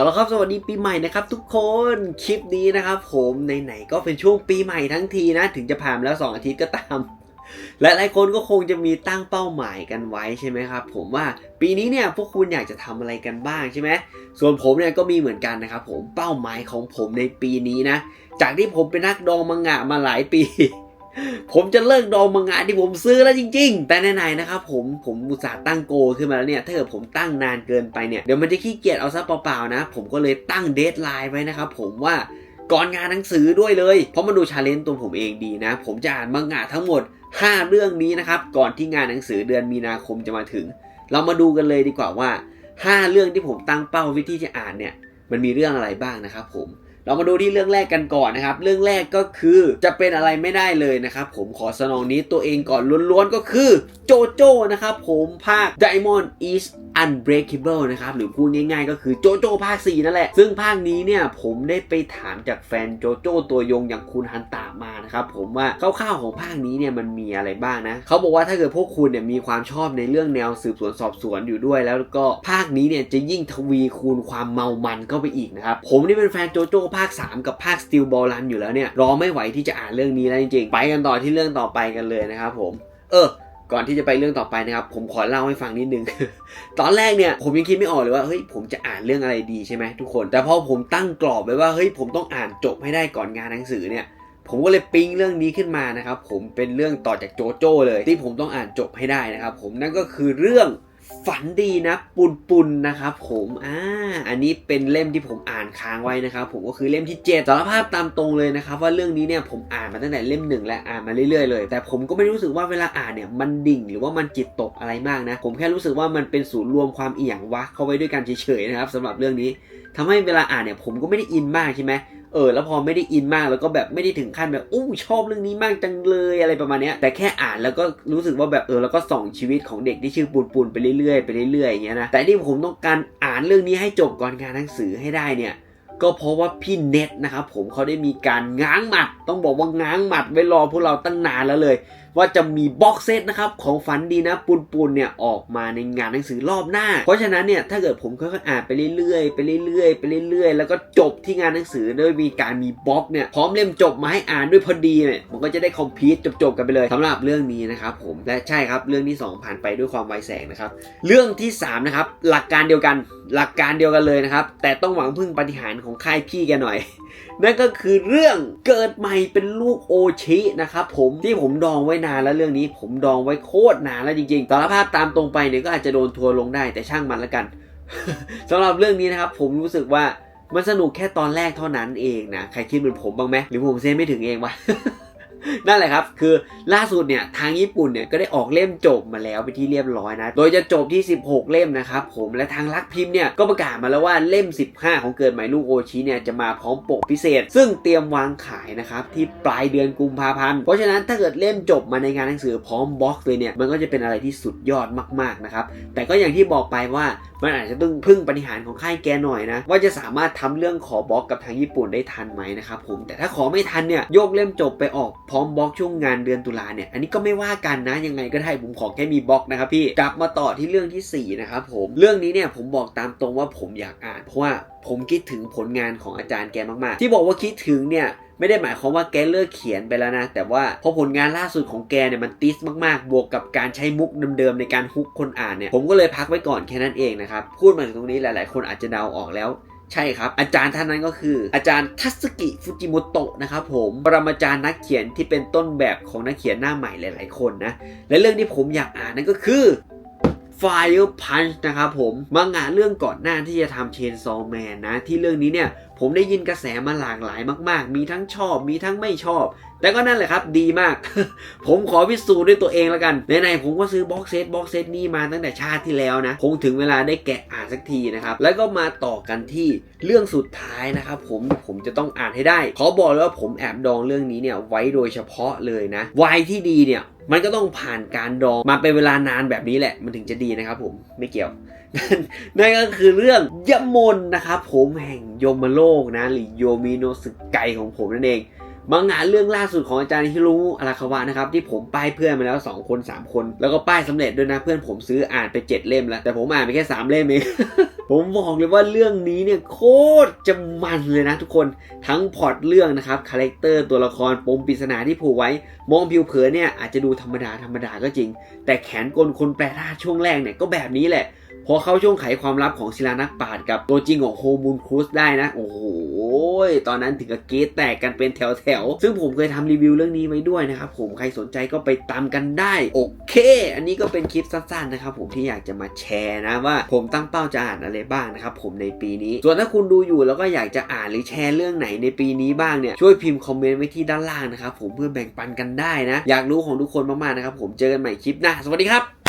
เอาละครับสวัสดีปีใหม่นะครับทุกคนคลิปนี้นะครับผมไหนๆก็เป็นช่วงปีใหม่ทั้งทีนะ ถึงจะผ่านแล้ว 2 อาทิตย์ก็ตามและหลายคนก็คงจะมีตั้งเป้าหมายกันไว้ใช่ไหมครับผมว่าปีนี้เนี่ยพวกคุณอยากจะทำอะไรกันบ้างใช่ไหมส่วนผมเนี่ยก็มีเหมือนกันนะครับผมเป้าหมายของผมในปีนี้นะ จากที่ผมเป็นนักดองมังงะมาหลายปี ผมจะเลิกดองมังงะที่ผมซื้อแล้วจริง ๆ แต่ไหนๆนะครับผมผมอุตส่าห์ตั้งโกขึ้นมาแล้วเนี่ยถ้าเกิดผมตั้งนานเกินไปเนี่ยเดี๋ยวมันจะขี้เกียจเอาซะเปล่าๆนะ ผมก็เลยตั้งเดทไลน์ไว้นะครับผมว่าก่อนงานหนังสือด้วยเลย เพราะมันดูชาเลนจ์ตัวผมเองดีนะ ผมจะอ่านมังงะทั้งหมด 5 เรื่องนี้นะครับ ก่อนที่งานหนังสือเดือนมีนาคมจะมาถึง เรามาดูกันเลยดีกว่าว่า 5 เรื่องที่ผมตั้งเป้าวิธีจะอ่านเนี่ย มันมีเรื่องอะไรบ้างนะครับผม เรามาดูที่เรื่องแรกกันก่อนนะครับ เรื่องแรกก็คือจะเป็นอะไรไม่ได้เลยนะครับ ผมขอสนองนี้ตัวเองก่อนล้วนๆก็คือโจโจ้นะครับผมภาค Diamond is Unbreakable นะครับหรือพูดง่ายๆ ก็คือโจโจ้ภาค 4 นั่นแหละ ซึ่งภาคนี้เนี่ยผมได้ไปถามจากแฟนโจโจ้ตัวยงอย่างคุณฮันตามานะครับผมว่าคร่าวๆของภาคนี้เนี่ยมันมีอะไรบ้างนะเขาบอกว่าถ้าเกิดพวกคุณเนี่ยมีความชอบในเรื่องแนวสืบสวนสอบสวนอยู่ด้วย แล้วก็ภาคนี้เนี่ยจะยิ่งทวีคูณความเมามันเข้าไปอีกนะครับผมนี่เป็นแฟนโจโจ้ภาค 3 กับภาค Steel Ball Run อยู่แล้วเนี่ยรอไม่ไหวที่จะอ่านเรื่องนี้แล้วจริงๆ ไปกันต่อที่เรื่องต่อไปกันเลยนะครับผม เออ ก่อนที่จะไปเรื่องต่อไปนะครับ ผมขอเล่าให้ฟังนิดนึง ตอนแรกเนี่ยผมยังคิดไม่ออกเลยว่าเฮ้ยผมจะอ่านเรื่องอะไรดีใช่ไหมทุกคน แต่พอผมตั้งกรอบไว้ว่าเฮ้ยผมต้องอ่านจบให้ได้ก่อนงานหนังสือเนี่ยผมก็เลยปิ๊งเรื่องนี้ขึ้นมานะครับ ผมเป็นเรื่องต่อจากโจโจ้เลย ที่ผมต้องอ่านจบให้ได้นะครับ ผมนั่นก็คือเรื่อง ฝันดีนะปุนปุนนะครับผมอ่าอันนี้เป็นเล่มที่ผมอ่านค้างไว้นะครับผมก็คือเล่มที่7สารภาพตามตรงเลยนะครับว่าเรื่องนี้เนี่ยผมอ่านมาตั้งแต่เล่มหนึ่งและอ่านมาเรื่อยๆเลย แต่ผมก็ไม่รู้สึกว่าเวลาอ่านเนี่ยมันดิ่งหรือว่ามันจิตตกอะไรมากนะ ผมแค่รู้สึกว่ามันเป็นศูนย์รวมความเอียงวะเข้าไว้ด้วยกันเฉยๆนะครับสำหรับเรื่องนี้ทำให้เวลาอ่านเนี่ยผมก็ไม่ได้อินมากใช่ไหม เออแล้วพอไม่ได้อินมากแล้วก็แบบไม่ได้ถึงขั้นแบบอู้ชอบเรื่องนี้มากจังเลยอะไรประมาณเนี้ยแต่แค่อ่านแล้วก็รู้สึกว่าแบบเออแล้วก็ส่องชีวิตของเด็กที่ชื่อปูนปูนไปเรื่อยๆไปเรื่อยๆอย่างเงี้ยนะแต่ที่ผมต้องการอ่านเรื่องนี้ให้จบก่อนงานหนังสือให้ได้เนี่ยก็เพราะว่าพี่เน็ตนะครับผมเขาได้มีการง้างหมัด ต้องบอกว่าง้างหมัดไว้รอพวกเราตั้งนานแล้วเลยว่าจะมีบ็อกเซตนะครับของฝันดีนะปุนปุนเนี่ยออกมาในงานหนังสือรอบหน้า เพราะฉะนั้นเนี่ยถ้าเกิดผมค่อยๆอ่านไปเรื่อยๆไปเรื่อยๆไปเรื่อยๆ แล้วก็จบที่งานหนังสือด้วยมีการมีบ็อกเนี่ยพร้อมเล่มจบมาให้อ่านด้วยพอดีเนี่ยมันก็จะได้คอมพลีทจบๆกันไปเลยสำหรับเรื่องนี้นะครับผมและใช่ครับเรื่องที่สองผ่านไปด้วยความไวแสงนะครับเรื่องที่สามนะครับหลักการเดียวกันหลักการเดียวกันเลยนะครับแต่ต้องหวังพึ่งปฏิหารของค่ายพี่แกหน่อย นั่นก็คือเรื่องเกิดใหม่เป็นลูกโอชินะครับผมที่ผมดองไว้นานแล้วเรื่องนี้ ผมดองไว้โคตรนานแล้วจริงๆสารภาพตามตรงไปเนี่ยก็อาจจะโดนทัวร์ลงได้แต่ช่างมันละกันสำหรับเรื่องนี้นะครับผมรู้สึกว่ามันสนุกแค่ตอนแรกเท่านั้นเองนะใครคิดเหมือนผมบ้างไหมหรือผมเซนไม่ถึงเองวะ นั่นแหละครับ คือล่าสุดเนี่ยทางญี่ปุ่นเนี่ยก็ได้ออกเล่มจบมาแล้วไปที่เรียบร้อยนะ โดยจะจบที่ 16 เล่มนะครับผมและทางลักพิมพ์เนี่ยก็ประกาศมาแล้วว่าเล่ม 15 ของเกิดใหม่ลูกโอชิเนี่ยจะมาพร้อมปกพิเศษ ซึ่งเตรียมวางขายนะครับที่ปลายเดือนกุมภาพันธ์เพราะฉะนั้นถ้าเกิดเล่มจบมาในงานหนังสือพร้อมบ็อกซ์เลยเนี่ยมันก็จะเป็นอะไรที่สุดยอดมากๆนะครับแต่ก็อย่างที่บอกไปว่ามันอาจจะต้องพึ่งปฏิหารของค่ายแกหน่อยนะว่าจะสามารถทำเรื่องขอบล็อกกับทางญี่ปุ่นได้ทันไหมนะครับผมแต่ถ้าขอไม่ทันเนี่ยโยกเล่มจบไปออกพร้อมบล็อกช่วงงานเดือนตุลาเนี่ย อันนี้ก็ไม่ว่ากันนะยังไงก็ได้ผมขอแค่มีบล็อกนะครับพี่ กลับมาต่อที่เรื่องที่สี่นะครับผม เรื่องนี้เนี่ยผมบอกตามตรงว่าผมอยากอ่านเพราะว่าผมคิดถึงผลงานของอาจารย์แกมากๆ ที่บอกว่าคิดถึงเนี่ยไม่ได้หมายความว่าแกเลิกเขียนไปแล้วนะ แต่ว่าพอผลงานล่าสุดของแกเนี่ยมันติสมากๆ บวกกับการใช้มุกเดิมๆในการฮุกคนอ่านเนี่ยผมก็เลยพักไว้ก่อนแค่นั้นเองนะครับ พูดมาถึงตรงนี้หลายๆ คนอาจจะเดาออกแล้ว ใช่ครับ อาจารย์ท่านนั้นก็คือ อาจารย์ทัสกิฟุจิโมโตะนะครับผมปรมาจารย์นักเขียนที่เป็นต้นแบบของนักเขียนหน้าใหม่หลาย ๆ คนนะและเรื่องที่ผมอยากอ่านนั่นก็คือ Fire Punch นะครับผมมังงะเรื่องก่อนหน้าที่จะทำ Chainsaw Man นะ ที่เรื่องนี้เนี่ยผมได้ยินกระแสมาหลากหลายมาก ๆ มีทั้งชอบ มีทั้งไม่ชอบ แต่ก็นั่นแหละครับ ดีมาก ผมขอพิสูจน์ด้วยตัวเองแล้วกันไหนๆ ผมก็ซื้อบ็อกเซตบ็อกเซตนี้มาตั้งแต่ชาติที่แล้วนะ คงถึงเวลาได้แกะอ่านสักทีนะครับ แล้วก็มาต่อกันที่เรื่องสุดท้ายนะครับ ผม ผมจะต้องอ่านให้ได้ ขอบอกเลยว่าผมแอบดองเรื่องนี้เนี่ยไว้โดยเฉพาะเลยนะวายที่ดีเนี่ยมันก็ต้องผ่านการดองมาเป็นเวลานานแบบนี้แหละ มันถึงจะดีนะครับผมไม่เกี่ยวนั่นก็คือเรื่องยมนนะครับผมแห่งโยมโลกนะหรือโยมิโนสึไกของผมนั่นเองมังงะเรื่องล่าสุดของอาจารย์ฮิรุอาราคาวะนะครับที่ผมป้ายเพื่อนมาแล้ว 2 คน 3 คน แล้วก็ป้ายสำเร็จด้วยนะเพื่อนผมซื้ออ่านไป 7 เล่มแล้ว แต่ผมอ่านไปแค่ 3 เล่มเอง ผมบอกเลยว่าเรื่องนี้เนี่ยโคตรจะมันเลยนะทุกคนทั้งพล็อตเรื่องนะครับคาแรคเตอร์ตัวละครปมปริศนาที่ผูกไว้ มองผิวเผินเนี่ยอาจจะดูธรรมดาธรรมดาก็จริง แต่แขนกลคนแปลธาตุช่วงแรกเนี่ยก็แบบนี้แหละพอเข้าช่วงไขความลับของศิลานักปราชญ์กับตัวจริงของโฮมูนครูสได้นะ โอ้โห ตอนนั้นถึงกับเกรีดแตกกันเป็นแถวๆซึ่งผมเคยทำรีวิวเรื่องนี้ไว้ด้วยนะครับผมใครสนใจก็ไปตามกันได้ โอเค อันนี้ก็เป็นคลิปสั้นๆนะครับผมที่อยากจะมาแชร์นะว่าผมตั้งเป้าจะอ่านอะไรบ้างนะครับผมในปีนี้ ส่วนถ้าคุณดูอยู่แล้วก็อยากจะอ่านหรือแชร์เรื่องไหนในปีนี้บ้างเนี่ยช่วยพิมพ์คอมเมนต์ไว้ที่ด้านล่างนะครับผมเพื่อแบ่งปันกันได้นะ อยากรู้ของทุกคนมากๆนะครับผมเจอกันใหม่คลิปหน้าสวัสดีครับ